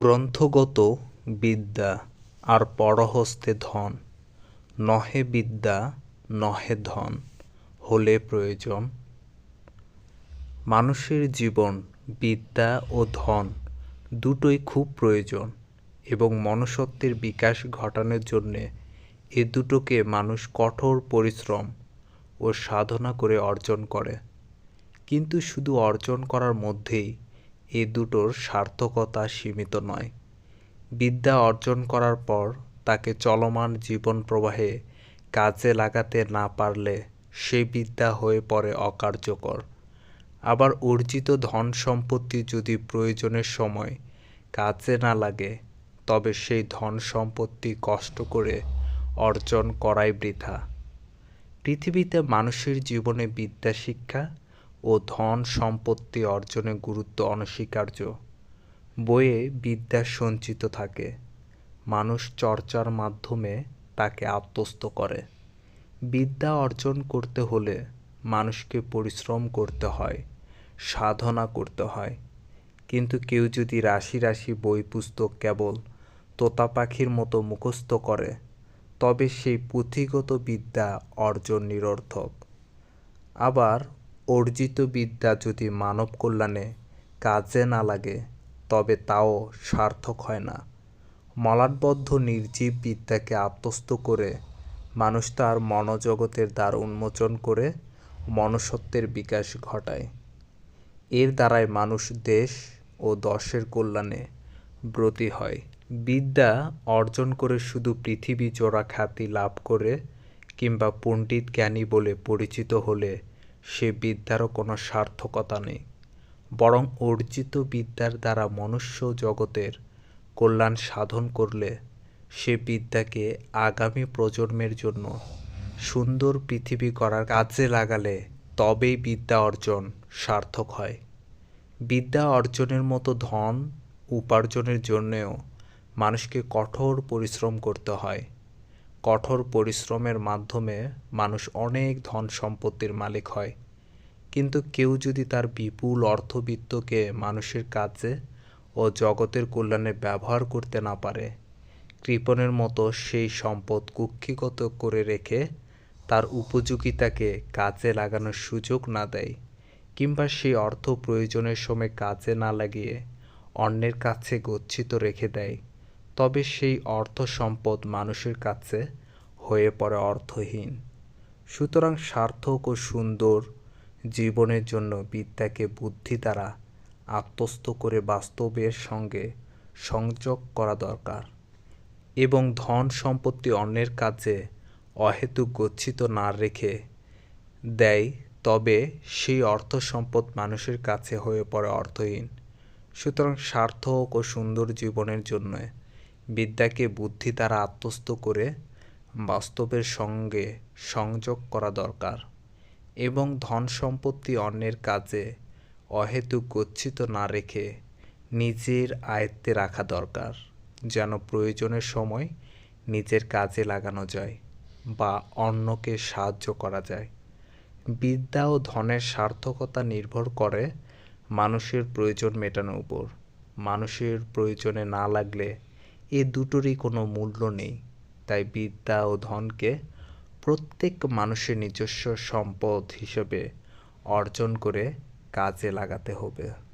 গ্রন্থগত বিদ্যা আর পরহস্তে ধন। নহে বিদ্যা, নহে ধন হলে প্রয়োজন। মানুষের জীবন, বিদ্যা ও ধন দুটোই খুব প্রয়োজন এবং মনুষ্যত্বের বিকাশ ঘটানোর জন্যে এ দুটোকে মানুষ কঠোর পরিশ্রম ও সাধনা করে অর্জন করে। কিন্তু শুধু অর্জন করার মধ্যেই এ দুটোর সার্থকতা সীমিত নয়। বিদ্যা অর্জন করার পর তাকে চলমান জীবন প্রবাহে কাজে লাগাতে না পারলে সে বিদ্যা হয়ে পড়ে অকার্যকর। আবার অর্জিত ধন সম্পত্তি যদি প্রয়োজনের সময় কাজে না লাগে, তবে সেই ধন সম্পত্তি কষ্ট করে অর্জন করাই বৃথা। পৃথিবীতে মানুষের জীবনে বিদ্যা শিক্ষা ও ধন সম্পত্তি অর্জনে গুরুত্ব অনস্বীকার্য। বইয়ে বিদ্যা সঞ্চিত থাকে। মানুষ চর্চার মাধ্যমে তাকে আত্মস্থ করে। বিদ্যা অর্জন করতে হলে মানুষকে পরিশ্রম করতে হয়, সাধনা করতে হয়। কিন্তু কেউ যদি রাশি রাশি বই পুস্তক কেবল তোতা পাখির মতো মুখস্থ করে, তবে সেই পুঁথিগত বিদ্যা অর্জন নিরর্থক। আবার অর্জিত বিদ্যা যদি মানব কল্যাণে কাজে না লাগে, তবে তাও সার্থক হয় না। মলাটবদ্ধ নির্জীব বিদ্যাকে আত্মস্থ করে মানুষ তার মনোজগতের দ্বার উন্মোচন করে মনুষ্যত্বের বিকাশ ঘটায়। এর দ্বারাই মানুষ দেশ ও দশের কল্যাণে ব্রতী হয়। বিদ্যা অর্জন করে শুধু পৃথিবী জোড়া খ্যাতি লাভ করে কিংবা পণ্ডিত জ্ঞানী বলে পরিচিত হলে সে বিদ্যারও কোনো সার্থকতা নেই। বরং অর্জিত বিদ্যার দ্বারা মনুষ্য জগতের কল্যাণ সাধন করলে সে বিদ্যাকে আগামী প্রজন্মের জন্য সুন্দর পৃথিবী করার কাজে লাগালে তবেই বিদ্যা অর্জন সার্থক হয়। বিদ্যা অর্জনের মতো ধন উপার্জনের জন্যেও মানুষকে কঠোর পরিশ্রম করতে হয়। কঠোর পরিশ্রমের মাধ্যমে মানুষ অনেক ধন সম্পত্তির মালিক হয়। কিন্তু কেউ যদি তার বিপুল অর্থবিত্তকে মানুষের কাজে ও জগতের কল্যাণে ব্যবহার করতে না পারে, কৃপণের মতো সেই সম্পদ কুক্ষিগত করে রেখে তার উপযোগিতাকে কাজে লাগানোর সুযোগ না দেয় কিংবা সেই অর্থ প্রয়োজনের সময় কাজে না লাগিয়ে অন্যের কাছে গচ্ছিত রেখে দেয়। তবে সেই অর্থ সম্পদ মানুষের কাছে হয়ে পড়ে অর্থহীন। সুতরাং সার্থক ও সুন্দর জীবনের জন্য বিদ্যাকে বুদ্ধি দ্বারা আত্মস্থ করে বাস্তবের সঙ্গে সংযোগ করা দরকার এবং ধন সম্পত্তি অন্যের কাছে অহেতুক গচ্ছিত না রেখে দেয়, তবে সেই অর্থ সম্পদ মানুষের কাছে হয়ে পড়ে অর্থহীন। সুতরাং সার্থক ও সুন্দর জীবনের জন্য বিদ্যাকে বুদ্ধি দ্বারা আত্মস্থ করে বাস্তবের সঙ্গে সংযোগ করা দরকার এবং ধন সম্পত্তি অন্যের কাজে অহেতুক গচ্ছিত না রেখে নিজের আয়ত্তে রাখা দরকার, যেন প্রয়োজনের সময় নিজের কাজে লাগানো যায় বা অন্যকে সাহায্য করা যায়। বিদ্যা ও ধনের সার্থকতা নির্ভর করে মানুষের প্রয়োজন মেটানোর উপর। মানুষের প্রয়োজনে না লাগলে এ দুটোরই কোনো মূল্য নেই। তাই বিদ্যা ও ধনকে প্রত্যেক মানুষের নিজস্ব সম্পদ হিসেবে অর্জন করে কাজে লাগাতে হবে।